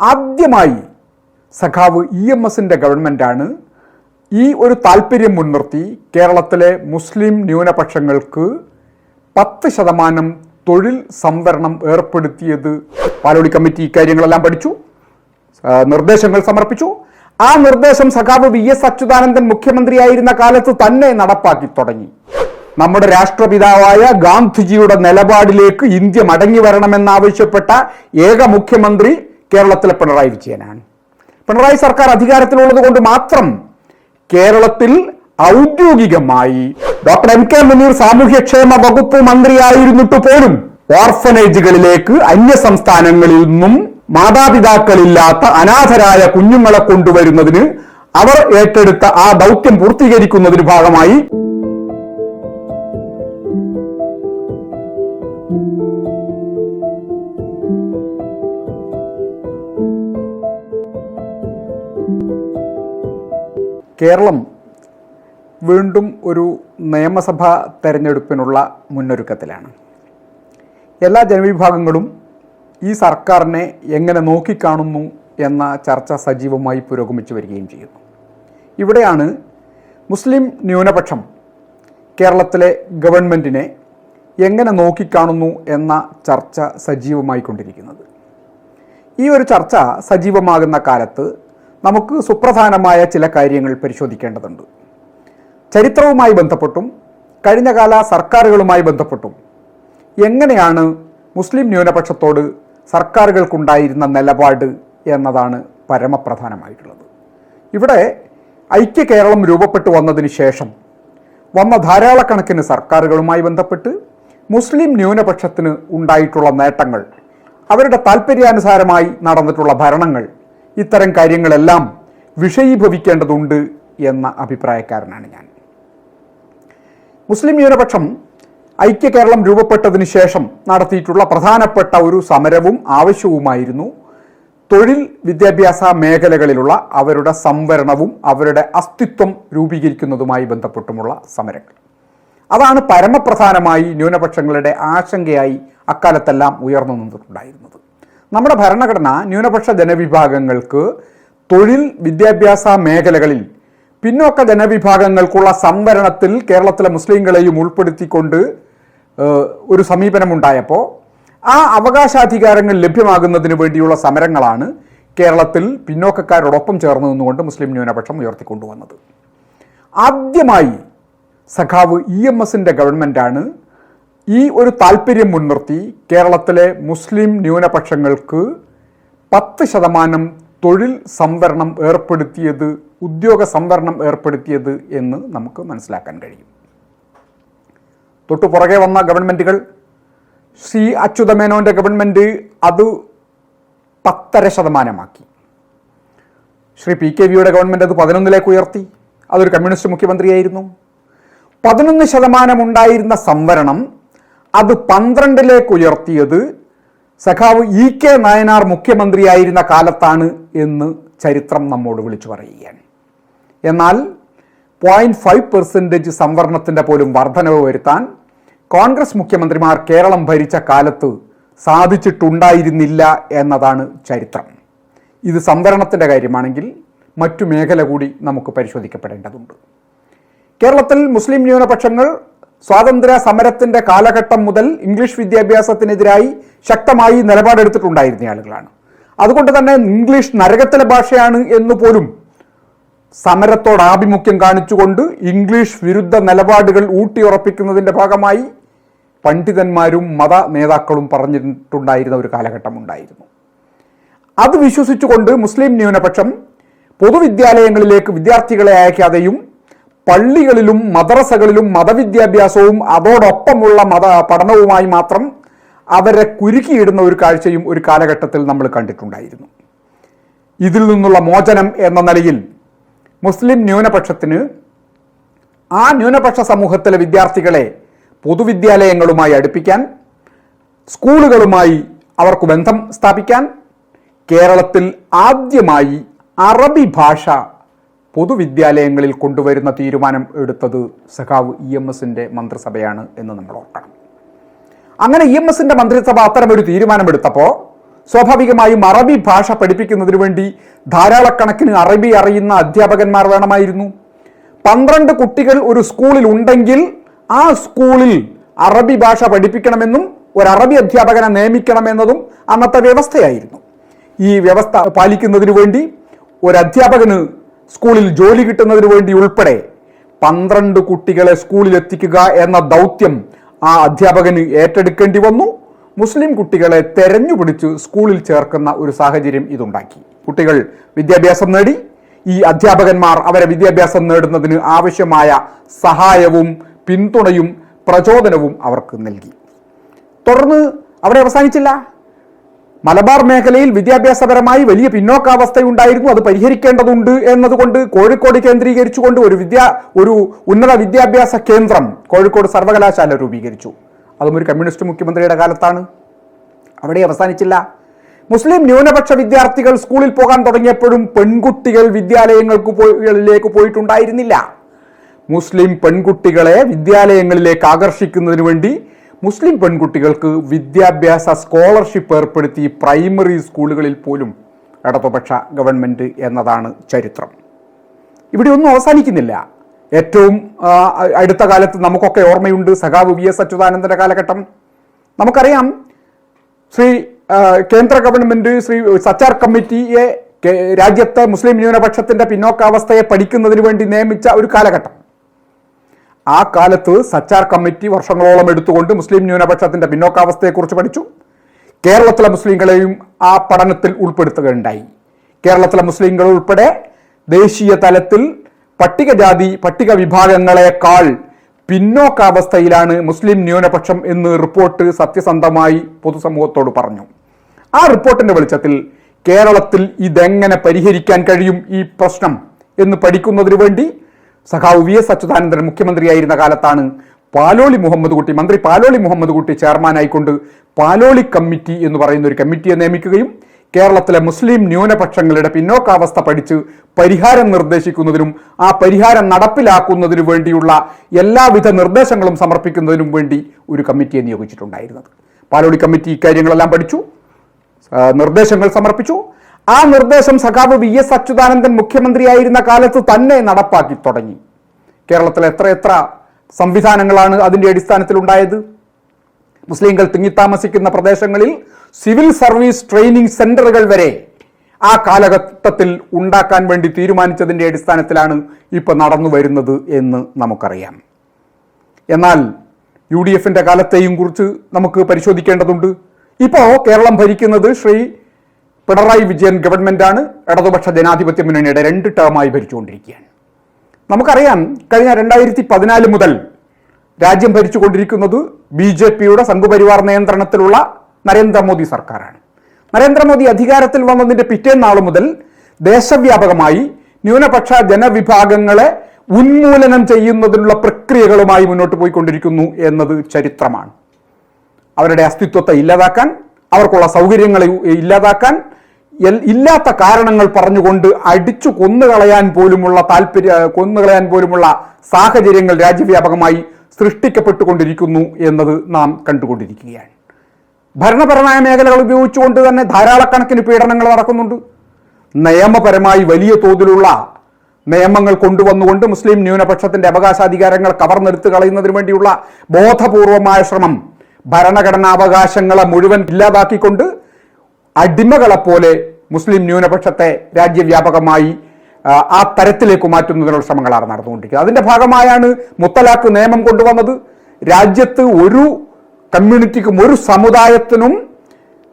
ആദ്യമായി സഖാവ് E M എസിന്റെ ഗവൺമെന്റാണ് ഈ ഒരു താല്പര്യം മുൻനിർത്തി കേരളത്തിലെ മുസ്ലിം ന്യൂനപക്ഷങ്ങൾക്ക് പത്ത് ശതമാനം തൊഴിൽ സംവരണം ഏർപ്പെടുത്തിയത് പാലോടി കമ്മിറ്റി ഇക്കാര്യങ്ങളെല്ലാം പഠിച്ചു നിർദ്ദേശങ്ങൾ സമർപ്പിച്ചു. ആ നിർദ്ദേശം സഖാവ് വി എസ് അച്യുതാനന്ദൻ മുഖ്യമന്ത്രിയായിരുന്ന കാലത്ത് തന്നെ നടപ്പാക്കി തുടങ്ങി. നമ്മുടെ രാഷ്ട്രപിതാവായ ഗാന്ധിജിയുടെ നിലപാടിലേക്ക് ഇന്ത്യ മടങ്ങി വരണമെന്നാവശ്യപ്പെട്ട ഏക മുഖ്യമന്ത്രി കേരളത്തിലെ പിണറായി വിജയനാണ്. പിണറായി സർക്കാർ അധികാരത്തിലുള്ളത് കൊണ്ട് മാത്രം കേരളത്തിൽ ഔദ്യോഗികമായി ഡോക്ടർ എം കെ മുനീർ സാമൂഹ്യക്ഷേമ വകുപ്പ് മന്ത്രിയായിരുന്നിട്ട് പോലും ഓർഫനേജുകളിലേക്ക് അന്യ സംസ്ഥാനങ്ങളിൽ നിന്നും മാതാപിതാക്കളില്ലാത്ത അനാഥരായ കുഞ്ഞുങ്ങളെ കൊണ്ടുവരുന്നതിന് അവർ ഏറ്റെടുത്ത ആ ദൗത്യം പൂർത്തീകരിക്കുന്നതിന് ഭാഗമായി കേരളം വീണ്ടും ഒരു നിയമസഭാ തെരഞ്ഞെടുപ്പിനുള്ള മുന്നൊരുക്കത്തിലാണ്. എല്ലാ ജനവിഭാഗങ്ങളും ഈ സർക്കാരിനെ എങ്ങനെ നോക്കിക്കാണുന്നു എന്ന ചർച്ച സജീവമായി പുരോഗമിച്ചു വരികയും ചെയ്യുന്നു. ഇവിടെയാണ് മുസ്ലിം ന്യൂനപക്ഷം കേരളത്തിലെ ഗവൺമെന്റിനെ എങ്ങനെ നോക്കിക്കാണുന്നു എന്ന ചർച്ച സജീവമായിക്കൊണ്ടിരിക്കുന്നത് ഈ ഒരു ചർച്ച സജീവമാകുന്ന കാലത്ത് നമുക്ക് സുപ്രധാനമായ ചില കാര്യങ്ങൾ പരിശോധിക്കേണ്ടതുണ്ട്. ചരിത്രവുമായി ബന്ധപ്പെട്ടും കഴിഞ്ഞകാല സർക്കാരുകളുമായി ബന്ധപ്പെട്ടും എങ്ങനെയാണ് മുസ്ലിം ന്യൂനപക്ഷത്തോട് സർക്കാരുകൾക്കുണ്ടായിരുന്ന നിലപാട് എന്നതാണ് പരമപ്രധാനമായിട്ടുള്ളത്. ഇവിടെ ഐക്യ കേരളം രൂപപ്പെട്ടു വന്നതിന് ശേഷം വന്ന ധാരാളക്കണക്കിന് സർക്കാരുകളുമായി ബന്ധപ്പെട്ട് മുസ്ലിം ന്യൂനപക്ഷത്തിന് ഉണ്ടായിട്ടുള്ള നേട്ടങ്ങൾ അവരുടെ താല്പര്യാനുസാരമായി നടന്നിട്ടുള്ള ഭരണങ്ങൾ ഇത്തരം കാര്യങ്ങളെല്ലാം വിഷയീഭവിക്കേണ്ടതുണ്ട് എന്ന അഭിപ്രായക്കാരനാണ് ഞാൻ. മുസ്ലിം ന്യൂനപക്ഷം ഐക്യ കേരളം രൂപപ്പെട്ടതിന് ശേഷം നടത്തിയിട്ടുള്ള പ്രധാനപ്പെട്ട ഒരു സമരവും ആവശ്യവുമായിരുന്നു. തൊഴിൽ വിദ്യാഭ്യാസ മേഖലകളിലുള്ള അവരുടെ സംവരണവും അവരുടെ അസ്തിത്വം രൂപീകരിക്കുന്നതുമായി ബന്ധപ്പെട്ടുമുള്ള സമരങ്ങൾ. അതാണ് പരമപ്രധാനമായി ന്യൂനപക്ഷങ്ങളുടെ ആശങ്കയായി അക്കാലത്തെല്ലാം ഉയർന്നു നിന്നിട്ടുണ്ടായിരുന്നത്. നമ്മുടെ ഭരണഘടന ന്യൂനപക്ഷ ജനവിഭാഗങ്ങൾക്ക് തൊഴിൽ വിദ്യാഭ്യാസ മേഖലകളിൽ പിന്നോക്ക ജനവിഭാഗങ്ങൾക്കുള്ള സംവരണത്തിൽ കേരളത്തിലെ മുസ്ലിങ്ങളെയും ഉൾപ്പെടുത്തിക്കൊണ്ട് ഒരു സമീപനമുണ്ടായപ്പോൾ ആ അവകാശാധികാരങ്ങൾ ലഭ്യമാകുന്നതിന് വേണ്ടിയുള്ള സമരങ്ങളാണ് കേരളത്തിൽ പിന്നോക്കക്കാരോടൊപ്പം ചേർന്ന് നിന്നുകൊണ്ട് മുസ്ലിം ന്യൂനപക്ഷം ഉയർത്തിക്കൊണ്ടുവന്നത്. ആദ്യമായി സഖാവ് ഇ എം എസിന്റെ ഗവൺമെന്റാണ് ഈ ഒരു താല്പര്യം മുൻനിർത്തി കേരളത്തിലെ മുസ്ലിം ന്യൂനപക്ഷങ്ങൾക്ക് പത്ത് ശതമാനം തൊഴിൽ സംവരണം ഏർപ്പെടുത്തിയത് ഉദ്യോഗ സംവരണം ഏർപ്പെടുത്തിയത് എന്ന് നമുക്ക് മനസ്സിലാക്കാൻ കഴിയും. തൊട്ടു പുറകെ വന്ന ഗവൺമെന്റുകൾ ശ്രീ അച്യുതമേനോന്റെ ഗവൺമെന്റ് അത് പത്തര ശതമാനമാക്കി. ശ്രീ പി കെ വിയുടെ ഗവൺമെന്റ് അത് പതിനൊന്നിലേക്ക് ഉയർത്തി. അതൊരു കമ്മ്യൂണിസ്റ്റ് മുഖ്യമന്ത്രിയായിരുന്നു. പതിനൊന്ന് ശതമാനം ഉണ്ടായിരുന്ന സംവരണം അത് പന്ത്രണ്ടിലേക്ക് ഉയർത്തിയത് സഖാവ് ഇ കെ നായനാർ മുഖ്യമന്ത്രിയായിരുന്ന കാലത്താണ് എന്ന് ചരിത്രം നമ്മോട് വിളിച്ചു പറയുകയാണ്. എന്നാൽ പോയിന്റ് ഫൈവ് പെർസെന്റേജ് സംവരണത്തിന്റെ പോലും വർധനവ് വരുത്താൻ കോൺഗ്രസ് മുഖ്യമന്ത്രിമാർ കേരളം ഭരിച്ച കാലത്ത് സാധിച്ചിട്ടുണ്ടായിരുന്നില്ല എന്നതാണ് ചരിത്രം. ഇത് സംവരണത്തിന്റെ കാര്യമാണെങ്കിൽ മറ്റു മേഖല കൂടി നമുക്ക് പരിശോധിക്കപ്പെടേണ്ടതുണ്ട്. കേരളത്തിൽ മുസ്ലിം ന്യൂനപക്ഷങ്ങൾ സ്വാതന്ത്ര്യ സമരത്തിന്റെ കാലഘട്ടം മുതൽ ഇംഗ്ലീഷ് വിദ്യാഭ്യാസത്തിനെതിരായി ശക്തമായി നിലപാടെടുത്തിട്ടുണ്ടായിരുന്ന ആളുകളാണ്. അതുകൊണ്ട് തന്നെ ഇംഗ്ലീഷ് നരകത്തിലെ ഭാഷയാണ് എന്ന് പോലും സമരത്തോട് ആഭിമുഖ്യം കാണിച്ചുകൊണ്ട് ഇംഗ്ലീഷ് വിരുദ്ധ നിലപാടുകൾ ഊട്ടിയുറപ്പിക്കുന്നതിന്റെ ഭാഗമായി പണ്ഡിതന്മാരും മത നേതാക്കളും പറഞ്ഞിട്ടുണ്ടായിരുന്ന ഒരു കാലഘട്ടം ഉണ്ടായിരുന്നു. അത് വിശ്വസിച്ചുകൊണ്ട് മുസ്ലിം ന്യൂനപക്ഷം പൊതുവിദ്യാലയങ്ങളിലേക്ക് വിദ്യാർത്ഥികളെ അയക്കാതെയും പള്ളികളിലും മദ്രസകളിലും മതവിദ്യാഭ്യാസവും അതോടൊപ്പമുള്ള മത പഠനവുമായി മാത്രം അവരെ കുരുക്കിയിടുന്ന ഒരു കാഴ്ചയും ഒരു കാലഘട്ടത്തിൽ നമ്മൾ കണ്ടിട്ടുണ്ടായിരുന്നു. ഇതിൽ നിന്നുള്ള മോചനം എന്ന നിലയിൽ മുസ്ലിം ന്യൂനപക്ഷത്തിന് ആ ന്യൂനപക്ഷ സമൂഹത്തിലെ വിദ്യാർത്ഥികളെ പൊതുവിദ്യാലയങ്ങളുമായി അടുപ്പിക്കാൻ സ്കൂളുകളുമായി അവർക്ക് ബന്ധം സ്ഥാപിക്കാൻ കേരളത്തിൽ ആദ്യമായി അറബി ഭാഷ പൊതുവിദ്യാലയങ്ങളിൽ കൊണ്ടുവരുന്ന തീരുമാനം എടുത്തത് സഖാവ് ഇ എം എസിന്റെ മന്ത്രിസഭയാണ് എന്ന് നമ്മൾ ഓർക്കണം. അങ്ങനെ ഇ എം എസിന്റെ മന്ത്രിസഭ അത്തരമൊരു തീരുമാനമെടുത്തപ്പോൾ സ്വാഭാവികമായും അറബി ഭാഷ പഠിപ്പിക്കുന്നതിന് വേണ്ടി ധാരാളക്കണക്കിന് അറബി അറിയുന്ന അധ്യാപകന്മാർ വേണമായിരുന്നു. പന്ത്രണ്ട് കുട്ടികൾ ഒരു സ്കൂളിൽ ഉണ്ടെങ്കിൽ ആ സ്കൂളിൽ അറബി ഭാഷ പഠിപ്പിക്കണമെന്നും ഒരു അറബി അധ്യാപകനെ നിയമിക്കണമെന്നതും അന്നത്തെ വ്യവസ്ഥയായിരുന്നു. ഈ വ്യവസ്ഥ പാലിക്കുന്നതിന് വേണ്ടി ഒരു അധ്യാപകന് സ്കൂളിൽ ജോലി കിട്ടുന്നതിന് വേണ്ടി ഉൾപ്പെടെ പന്ത്രണ്ട് കുട്ടികളെ സ്കൂളിൽ എത്തിക്കുക എന്ന ദൗത്യം ആ അധ്യാപകന് ഏറ്റെടുക്കേണ്ടി വന്നു. മുസ്ലിം കുട്ടികളെ തെരഞ്ഞുപിടിച്ച് സ്കൂളിൽ ചേർക്കുന്ന ഒരു സാഹചര്യം ഇതുണ്ടാക്കി. കുട്ടികൾ വിദ്യാഭ്യാസം നേടി. ഈ അധ്യാപകന്മാർ അവരെ വിദ്യാഭ്യാസം നേടുന്നതിന് ആവശ്യമായ സഹായവും പിന്തുണയും പ്രചോദനവും അവർക്ക് നൽകി. തുടർന്ന് അവിടെ അവസാനിച്ചില്ല. മലബാർ മേഖലയിൽ വിദ്യാഭ്യാസപരമായി വലിയ പിന്നോക്കാവസ്ഥയുണ്ടായിരുന്നു. അത് പരിഹരിക്കേണ്ടതുണ്ട് എന്നതുകൊണ്ട് കോഴിക്കോട് കേന്ദ്രീകരിച്ചുകൊണ്ട് ഒരു വിദ്യാ ഒരു ഉന്നത വിദ്യാഭ്യാസ കേന്ദ്രം കോഴിക്കോട് സർവകലാശാല രൂപീകരിച്ചു. അതും ഒരു കമ്മ്യൂണിസ്റ്റ് മുഖ്യമന്ത്രിയുടെ കാലത്താണ്. അവിടെ അവസാനിച്ചില്ല. മുസ്ലിം ന്യൂനപക്ഷ വിദ്യാർത്ഥികൾ സ്കൂളിൽ പോകാൻ തുടങ്ങിയപ്പോഴും പെൺകുട്ടികൾ വിദ്യാലയങ്ങൾക്ക് പോയിലേക്ക് പോയിട്ടുണ്ടായിരുന്നില്ല. മുസ്ലിം പെൺകുട്ടികളെ വിദ്യാലയങ്ങളിലേക്ക് ആകർഷിക്കുന്നതിന് വേണ്ടി മുസ്ലിം പെൺകുട്ടികൾക്ക് വിദ്യാഭ്യാസ സ്കോളർഷിപ്പ് ഏർപ്പെടുത്തി പ്രൈമറി സ്കൂളുകളിൽ പോലും ഇടതുപക്ഷ ഗവൺമെന്റ് എന്നതാണ് ചരിത്രം. ഇവിടെ ഒന്നും അവസാനിക്കുന്നില്ല. ഏറ്റവും അടുത്ത കാലത്ത് നമുക്കൊക്കെ ഓർമ്മയുണ്ട് സഖാവ് വി എസ് അച്യുതാനന്ദന്റെ കാലഘട്ടം. നമുക്കറിയാം ശ്രീ കേന്ദ്ര ഗവൺമെന്റ് ശ്രീ സച്ചാർ കമ്മിറ്റിയെ രാജ്യത്തെ മുസ്ലിം ന്യൂനപക്ഷത്തിന്റെ പിന്നോക്കാവസ്ഥയെ പഠിക്കുന്നതിന് വേണ്ടി നിയമിച്ച ഒരു കാലഘട്ടം. ആ കാലത്ത് സച്ചാർ കമ്മിറ്റി വർഷങ്ങളോളം എടുത്തുകൊണ്ട് മുസ്ലിം ന്യൂനപക്ഷത്തിന്റെ പിന്നോക്കാവസ്ഥയെക്കുറിച്ച് പഠിച്ചു. കേരളത്തിലെ മുസ്ലിങ്ങളെയും ആ പഠനത്തിൽ ഉൾപ്പെടുത്തുകയുണ്ടായി. കേരളത്തിലെ മുസ്ലിങ്ങൾ ഉൾപ്പെടെ ദേശീയ തലത്തിൽ പട്ടികജാതി പട്ടിക വിഭാഗങ്ങളെക്കാൾ പിന്നോക്കാവസ്ഥയിലാണ് മുസ്ലിം ന്യൂനപക്ഷം എന്ന് റിപ്പോർട്ട് സത്യസന്ധമായി പൊതുസമൂഹത്തോട് പറഞ്ഞു. ആ റിപ്പോർട്ടിന്റെ വെളിച്ചത്തിൽ കേരളത്തിൽ ഇതെങ്ങനെ പരിഹരിക്കാൻ കഴിയും ഈ പ്രശ്നം എന്ന് പഠിക്കുന്നതിന് വേണ്ടി സഖാവ് വി എസ് അച്യുതാനന്ദൻ മുഖ്യമന്ത്രിയായിരുന്ന കാലത്താണ് പാലോളി മുഹമ്മദ് കുട്ടി മന്ത്രി പാലോളി മുഹമ്മദ് കുട്ടി ചെയർമാനായിക്കൊണ്ട് പാലോളി കമ്മിറ്റി എന്ന് പറയുന്ന ഒരു കമ്മിറ്റിയെ നിയമിക്കുകയും കേരളത്തിലെ മുസ്ലിം ന്യൂനപക്ഷങ്ങളുടെ പിന്നോക്കാവസ്ഥ പഠിച്ച് പരിഹാരം നിർദ്ദേശിക്കുന്നതിനും ആ പരിഹാരം നടപ്പിലാക്കുന്നതിനു വേണ്ടിയുള്ള എല്ലാവിധ നിർദ്ദേശങ്ങളും സമർപ്പിക്കുന്നതിനും വേണ്ടി ഒരു കമ്മിറ്റിയെ നിയോഗിച്ചിട്ടുണ്ടായിരുന്നത്. പാലോളി കമ്മിറ്റി ഇക്കാര്യങ്ങളെല്ലാം പഠിച്ചു നിർദ്ദേശങ്ങൾ സമർപ്പിച്ചു ആ നിർദ്ദേശം സഖാവ് വി എസ് അച്യുതാനന്ദൻ മുഖ്യമന്ത്രിയായിരുന്ന കാലത്ത് തന്നെ നടപ്പാക്കി തുടങ്ങി. കേരളത്തിൽ എത്ര എത്ര സംവിധാനങ്ങളാണ് അതിന്റെ അടിസ്ഥാനത്തിൽ ഉണ്ടായത് മുസ്ലിങ്ങൾ തിങ്ങിത്താമസിക്കുന്ന പ്രദേശങ്ങളിൽ സിവിൽ സർവീസ് ട്രെയിനിങ് സെന്ററുകൾ വരെ ആ കാലഘട്ടത്തിൽ ഉണ്ടാക്കാൻ വേണ്ടി തീരുമാനിച്ചതിന്റെ അടിസ്ഥാനത്തിലാണ് ഇപ്പോൾ നടന്നു വരുന്നത് എന്ന് നമുക്കറിയാം. എന്നാൽ യു ഡി എഫിന്റെ കാലത്തെയും കുറിച്ച് നമുക്ക് പരിശോധിക്കേണ്ടതുണ്ട്. ഇപ്പോൾ കേരളം ഭരിക്കുന്നത് ശ്രീ പിണറായി വിജയൻ ഗവൺമെന്റാണ് ഇടതുപക്ഷ ജനാധിപത്യ മുന്നണിയുടെ രണ്ട് ടേമായി ഭരിച്ചുകൊണ്ടിരിക്കുകയാണ്. നമുക്കറിയാം കഴിഞ്ഞ രണ്ടായിരത്തി പതിനാല് മുതൽ രാജ്യം ഭരിച്ചുകൊണ്ടിരിക്കുന്നത് ബി ജെ പിയുടെ സംഘപരിവാർ നിയന്ത്രണത്തിലുള്ള നരേന്ദ്രമോദി സർക്കാരാണ്. നരേന്ദ്രമോദി അധികാരത്തിൽ വന്നതിന്റെ പിറ്റേന്നാൾ മുതൽ ദേശവ്യാപകമായി ന്യൂനപക്ഷ ജനവിഭാഗങ്ങളെ ഉന്മൂലനം ചെയ്യുന്നതിനുള്ള പ്രക്രിയകളുമായി മുന്നോട്ട് പോയിക്കൊണ്ടിരിക്കുന്നു എന്നത് ചരിത്രമാണ്. അവരുടെ അസ്തിത്വത്തെ ഇല്ലാതാക്കാൻ അവർക്കുള്ള സൗകര്യങ്ങളെ ഇല്ലാതാക്കാൻ ഇല്ലാത്ത കാരണങ്ങൾ പറഞ്ഞുകൊണ്ട് അടിച്ചു കൊന്നുകളയാൻ പോലുമുള്ള താല്പര്യ കൊന്നുകളയാൻ പോലുമുള്ള സാഹചര്യങ്ങൾ രാജ്യവ്യാപകമായി സൃഷ്ടിക്കപ്പെട്ടുകൊണ്ടിരിക്കുന്നു എന്നത് നാം കണ്ടുകൊണ്ടിരിക്കുകയാണ്. ഭരണപരമായ മേഖലകൾ ഉപയോഗിച്ചുകൊണ്ട് തന്നെ ധാരാളക്കണക്കിന് പീഡനങ്ങൾ നടക്കുന്നുണ്ട്. നിയമപരമായി വലിയ തോതിലുള്ള നിയമങ്ങൾ കൊണ്ടുവന്നുകൊണ്ട് മുസ്ലിം ന്യൂനപക്ഷത്തിന്റെ അവകാശാധികാരങ്ങൾ കവർന്നെടുത്ത് കളയുന്നതിന് വേണ്ടിയുള്ള ബോധപൂർവമായ ശ്രമം ഭരണഘടനാവകാശങ്ങളെ മുഴുവൻ ഇല്ലാതാക്കിക്കൊണ്ട് അടിമകളെപ്പോലെ മുസ്ലിം ന്യൂനപക്ഷത്തെ രാജ്യവ്യാപകമായി ആ, തരത്തിലേക്ക് മാറ്റുന്നതിനുള്ള ശ്രമങ്ങളാണ് നടന്നുകൊണ്ടിരിക്കുന്നത്. അതിന്റെ ഭാഗമായാണ് മുത്തലാഖ് നിയമം കൊണ്ടുവന്നത്. രാജ്യത്ത് ഒരു കമ്മ്യൂണിറ്റിക്കും ഒരു സമുദായത്തിനും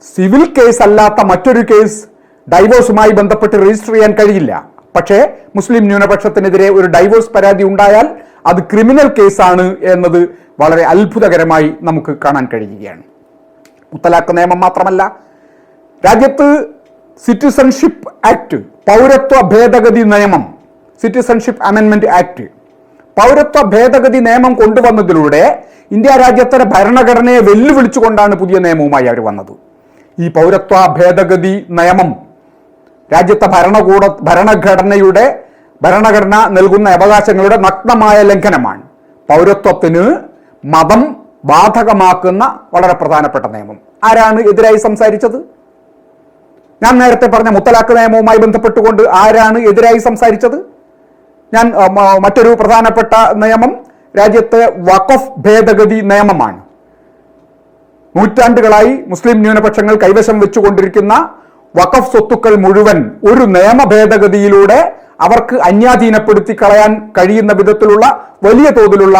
സിവിൽ കേസ് അല്ലാത്ത മറ്റൊരു കേസ് ഡൈവോഴ്സുമായി ബന്ധപ്പെട്ട് രജിസ്റ്റർ ചെയ്യാൻ കഴിയില്ല. പക്ഷേ മുസ്ലിം ന്യൂനപക്ഷത്തിനെതിരെ ഒരു ഡൈവോഴ്സ് പരാതി ഉണ്ടായാൽ അത് ക്രിമിനൽ കേസാണ് എന്നത് വളരെ അത്ഭുതകരമായി നമുക്ക് കാണാൻ കഴിയുകയാണ്. മുത്തലാഖ് നിയമം മാത്രമല്ല രാജ്യത്ത് സിറ്റിസൺഷിപ്പ് ആക്ട് പൗരത്വ ഭേദഗതി നിയമം സിറ്റിസൺഷിപ്പ് അമെൻമെന്റ് ആക്ട് പൗരത്വ ഭേദഗതി നിയമം കൊണ്ടുവന്നതിലൂടെ ഇന്ത്യ രാജ്യത്തെ ഭരണഘടനയെ വെല്ലുവിളിച്ചുകൊണ്ടാണ് പുതിയ നിയമവുമായി അവർ വന്നത്. ഈ പൗരത്വ ഭേദഗതി നിയമം രാജ്യത്തെ ഭരണകൂട ഭരണഘടനയുടെ ഭരണഘടന നൽകുന്ന അവകാശങ്ങളുടെ നഗ്നമായ ലംഘനമാണ്. പൗരത്വത്തിന് മതം ബാധകമാക്കുന്ന വളരെ പ്രധാനപ്പെട്ട നിയമം. ആരാണ് എതിരായി സംസാരിച്ചത്? ഞാൻ നേരത്തെ പറഞ്ഞ മുത്തലാഖ് നിയമവുമായി ബന്ധപ്പെട്ടുകൊണ്ട് ആരാണ് എതിരായി സംസാരിച്ചത്? ഞാൻ മറ്റൊരു പ്രധാനപ്പെട്ട നിയമം രാജ്യത്തെ വഖഫ് ഭേദഗതി നിയമമാണ്. നൂറ്റാണ്ടുകളായി മുസ്ലിം ന്യൂനപക്ഷങ്ങൾ കൈവശം വെച്ചുകൊണ്ടിരിക്കുന്ന വഖഫ് സ്വത്തുക്കൾ മുഴുവൻ ഒരു നിയമ ഭേദഗതിയിലൂടെ അവർക്ക് അന്യാധീനപ്പെടുത്തി കളയാൻ കഴിയുന്ന വിധത്തിലുള്ള വലിയ തോതിലുള്ള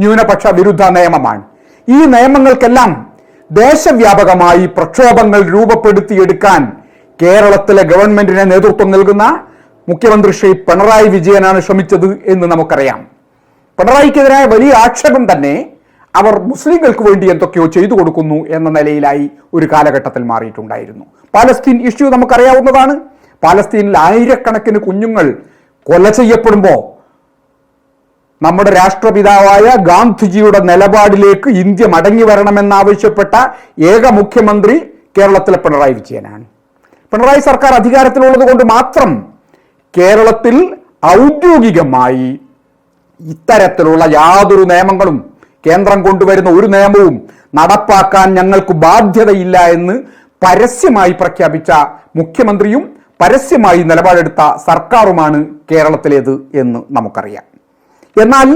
ന്യൂനപക്ഷ വിരുദ്ധ നിയമമാണ്. ഈ നിയമങ്ങൾക്കെല്ലാം ദേശവ്യാപകമായി പ്രക്ഷോഭങ്ങൾ രൂപപ്പെടുത്തിയെടുക്കാൻ കേരളത്തിലെ ഗവൺമെന്റിന് നേതൃത്വം നൽകുന്ന മുഖ്യമന്ത്രി ശ്രീ പിണറായി വിജയനാണ് ശ്രമിച്ചത് എന്ന് നമുക്കറിയാം. പിണറായിക്കെതിരായ വലിയ ആക്ഷേപം തന്നെ അവർ മുസ്ലിങ്ങൾക്ക് വേണ്ടി എന്തൊക്കെയോ ചെയ്തു കൊടുക്കുന്നു എന്ന നിലയിലായി ഒരു കാലഘട്ടത്തിൽ മാറിയിട്ടുണ്ടായിരുന്നു. പാലസ്തീൻ ഇഷ്യൂ നമുക്കറിയാവുന്നതാണ്. പാലസ്തീനിൽ ആയിരക്കണക്കിന് കുഞ്ഞുങ്ങൾ കൊല ചെയ്യപ്പെടുമ്പോൾ നമ്മുടെ രാഷ്ട്രപിതാവായ ഗാന്ധിജിയുടെ നിലപാടിലേക്ക് ഇന്ത്യ മടങ്ങി വരണമെന്നാവശ്യപ്പെട്ട ഏക മുഖ്യമന്ത്രി കേരളത്തിലെ പിണറായി വിജയനാണ്. പിണറായി സർക്കാർ അധികാരത്തിലുള്ളത് കൊണ്ട് മാത്രം കേരളത്തിൽ ഔദ്യോഗികമായി ഇത്തരത്തിലുള്ള യാതൊരു നിയമങ്ങളും കേന്ദ്രം കൊണ്ടുവരുന്ന ഒരു നിയമവും നടപ്പാക്കാൻ ഞങ്ങൾക്ക് ബാധ്യതയില്ല എന്ന് പരസ്യമായി പ്രഖ്യാപിച്ച മുഖ്യമന്ത്രിയും പരസ്യമായി നിലപാടെടുത്ത സർക്കാരുമാണ് കേരളത്തിലേത് എന്ന് നമുക്കറിയാം. എന്നാൽ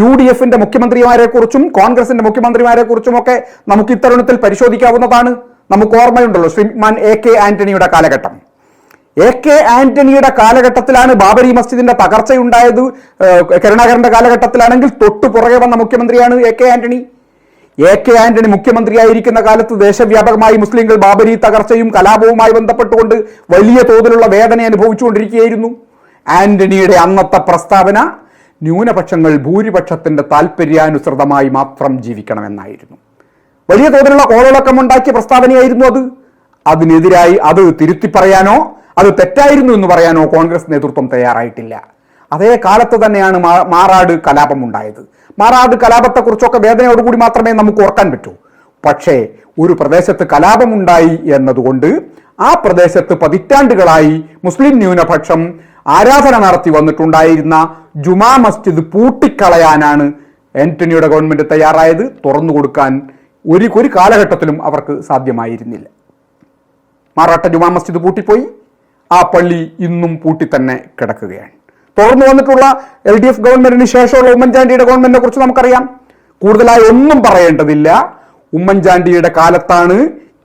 യു ഡി എഫിന്റെ മുഖ്യമന്ത്രിമാരെ കുറിച്ചും കോൺഗ്രസിന്റെ മുഖ്യമന്ത്രിമാരെ കുറിച്ചും ഒക്കെ നമുക്ക് ഇത്തരുണത്തിൽ പരിശോധിക്കാവുന്നതാണ്. നമുക്ക് ഓർമ്മയുണ്ടല്ലോ ശ്രീമാൻ എ കെ ആന്റണിയുടെ കാലഘട്ടം. എ കെ ആന്റണിയുടെ കാലഘട്ടത്തിലാണ് ബാബരി മസ്ജിദിന്റെ തകർച്ചയുണ്ടായത്. കരുണാകരന്റെ കാലഘട്ടത്തിലാണെങ്കിൽ തൊട്ടു പുറകെ വന്ന മുഖ്യമന്ത്രിയാണ് A K Antony. A K Antony മുഖ്യമന്ത്രിയായിരിക്കുന്ന കാലത്ത് ദേശവ്യാപകമായി മുസ്ലിങ്ങൾ ബാബരി തകർച്ചയും കലാപവുമായി ബന്ധപ്പെട്ടുകൊണ്ട് വലിയ തോതിലുള്ള വേദന അനുഭവിച്ചുകൊണ്ടിരിക്കുകയായിരുന്നു ആന്റണിയുടെ അന്നത്തെ പ്രസ്താവന ന്യൂനപക്ഷങ്ങൾ ഭൂരിപക്ഷത്തിന്റെ താല്പര്യാനുസൃതമായി മാത്രം ജീവിക്കണമെന്നായിരുന്നു. വലിയ തോതിലുള്ള കോളിളക്കം ഉണ്ടാക്കിയ പ്രസ്താവനയായിരുന്നു അത്. അതിനെതിരായി അത് തിരുത്തി പറയാനോ അത് തെറ്റായിരുന്നു എന്ന് പറയാനോ കോൺഗ്രസ് നേതൃത്വം തയ്യാറായിട്ടില്ല. അതേ കാലത്ത് തന്നെയാണ് മാറാട് കലാപം ഉണ്ടായത്. മാറാട് കലാപത്തെക്കുറിച്ചൊക്കെ വേദനയോടുകൂടി മാത്രമേ നമുക്ക് ഓർക്കാൻ പറ്റൂ. പക്ഷേ ഒരു പ്രദേശത്ത് കലാപമുണ്ടായി എന്നതുകൊണ്ട് ആ പ്രദേശത്ത് പതിറ്റാണ്ടുകളായി മുസ്ലിം ന്യൂനപക്ഷം ആരാധന നടത്തി വന്നിട്ടുണ്ടായിരുന്ന ജുമാ മസ്ജിദ് പൂട്ടിക്കളയാനാണ് ആന്റണിയുടെ ഗവൺമെന്റ് തയ്യാറായത്. തുറന്നു കൊടുക്കാൻ ഒരു ഒരു കാലഘട്ടത്തിലും അവർക്ക് സാധ്യമായിരുന്നില്ല. മാറാട്ട ജുമാ മസ്ജിദ് പൂട്ടിപ്പോയി. ആ പള്ളി ഇന്നും പൂട്ടി തന്നെ കിടക്കുകയാണ്. തുറന്നു വന്നിട്ടുള്ള എൽ ഡി എഫ് ഗവൺമെന്റിന് ശേഷമുള്ള ഉമ്മൻചാണ്ടിയുടെ ഗവൺമെന്റിനെ കുറിച്ച് നമുക്കറിയാം. കൂടുതലായി ഒന്നും പറയേണ്ടതില്ല. ഉമ്മൻചാണ്ടിയുടെ കാലത്താണ്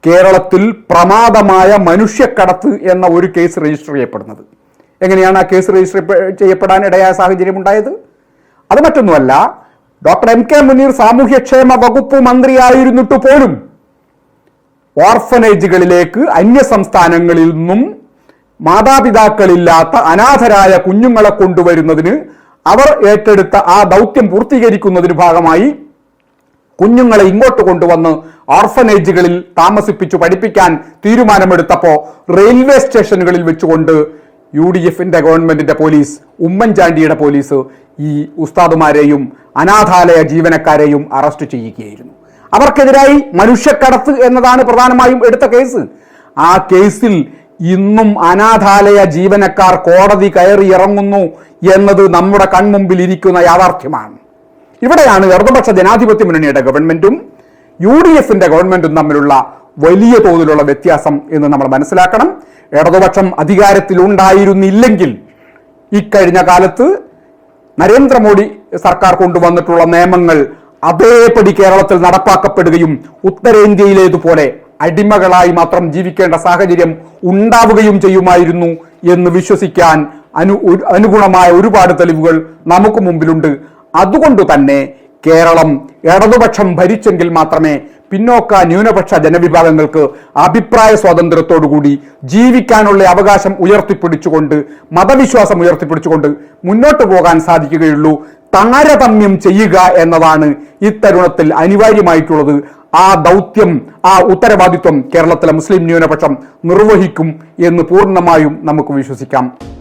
കേരളത്തിൽ പ്രമാദമായ മനുഷ്യക്കടത്ത് എന്ന ഒരു കേസ് രജിസ്റ്റർ ചെയ്യപ്പെടുന്നത്. എങ്ങനെയാണ് ആ കേസ് രജിസ്റ്റർ ചെയ്യപ്പെടാൻ ഇടയായ സാഹചര്യം ഉണ്ടായത് അത് മറ്റൊന്നുമല്ല ഡോക്ടർ എം കെ മുനീർ സാമൂഹ്യക്ഷേമ വകുപ്പ് മന്ത്രിയായിരുന്നിട്ട് പോലും ഓർഫനേജുകളിലേക്ക് അന്യ സംസ്ഥാനങ്ങളിൽ നിന്നും മാതാപിതാക്കളില്ലാത്ത അനാഥരായ കുഞ്ഞുങ്ങളെ കൊണ്ടുവരുന്നതിന് അവർ ഏറ്റെടുത്ത ആ ദൗത്യം പൂർത്തീകരിക്കുന്നതിന് ഭാഗമായി കുഞ്ഞുങ്ങളെ ഇങ്ങോട്ട് കൊണ്ടുവന്ന് ഓർഫനേജുകളിൽ താമസിപ്പിച്ചു പഠിപ്പിക്കാൻ തീരുമാനമെടുത്തപ്പോ റെയിൽവേ സ്റ്റേഷനുകളിൽ വെച്ചുകൊണ്ട് യു ഡി എഫിന്റെ ഗവൺമെന്റിന്റെ പോലീസ് ഉമ്മൻചാണ്ടിയുടെ പോലീസ് ഈ ഉസ്താദുമാരെയും അനാഥാലയ ജീവനക്കാരെയും അറസ്റ്റ് ചെയ്യുകയായിരുന്നു. അവർക്കെതിരായി മനുഷ്യക്കടത്ത് എന്നതാണ് പ്രധാനമായും എടുത്ത കേസ്. ആ കേസിൽ ഇന്നും അനാഥാലയ ജീവനക്കാർ കോടതി കയറി ഇറങ്ങുന്നു എന്നത് നമ്മുടെ കൺമുമ്പിൽ ഇരിക്കുന്ന യാഥാർത്ഥ്യമാണ്. ഇവിടെയാണ് ഇടതുപക്ഷ ജനാധിപത്യ മുന്നണിയുടെ ഗവൺമെന്റും യു ഡി എഫിന്റെ ഗവൺമെന്റും തമ്മിലുള്ള വലിയ തോതിലുള്ള വ്യത്യാസം എന്ന് നമ്മൾ മനസ്സിലാക്കണം. ഇടതുപക്ഷം അധികാരത്തിലുണ്ടായിരുന്നില്ലെങ്കിൽ ഇക്കഴിഞ്ഞ കാലത്ത് നരേന്ദ്രമോദി സർക്കാർ കൊണ്ടുവന്നിട്ടുള്ള നിയമങ്ങൾ അതേപടി കേരളത്തിൽ നടപ്പാക്കപ്പെടുകയും ഉത്തരേന്ത്യയിലേതുപോലെ അടിമകളായി മാത്രം ജീവിക്കേണ്ട സാഹചര്യം ഉണ്ടാവുകയും ചെയ്യുമായിരുന്നു എന്ന് വിശ്വസിക്കാൻ അനു അനുഗുണമായ ഒരുപാട് തെളിവുകൾ നമുക്ക് മുമ്പിലുണ്ട്. അതുകൊണ്ട് തന്നെ കേരളം ഇടതുപക്ഷം ഭരിച്ചെങ്കിൽ മാത്രമേ പിന്നോക്ക ന്യൂനപക്ഷ ജനവിഭാഗങ്ങൾക്ക് അഭിപ്രായ സ്വാതന്ത്ര്യത്തോടുകൂടി ജീവിക്കാനുള്ള അവകാശം ഉയർത്തിപ്പിടിച്ചുകൊണ്ട് മതവിശ്വാസം ഉയർത്തിപ്പിടിച്ചുകൊണ്ട് മുന്നോട്ട് പോകാൻ സാധിക്കുകയുള്ളൂ. താരതമ്യം ചെയ്യുക എന്നതാണ് ഇത്തരുണത്തിൽ അനിവാര്യമായിട്ടുള്ളത്. ആ ദൗത്യം ആ ഉത്തരവാദിത്വം കേരളത്തിലെ മുസ്ലിം ന്യൂനപക്ഷം നിർവഹിക്കും എന്ന് പൂർണമായും നമുക്ക് വിശ്വസിക്കാം.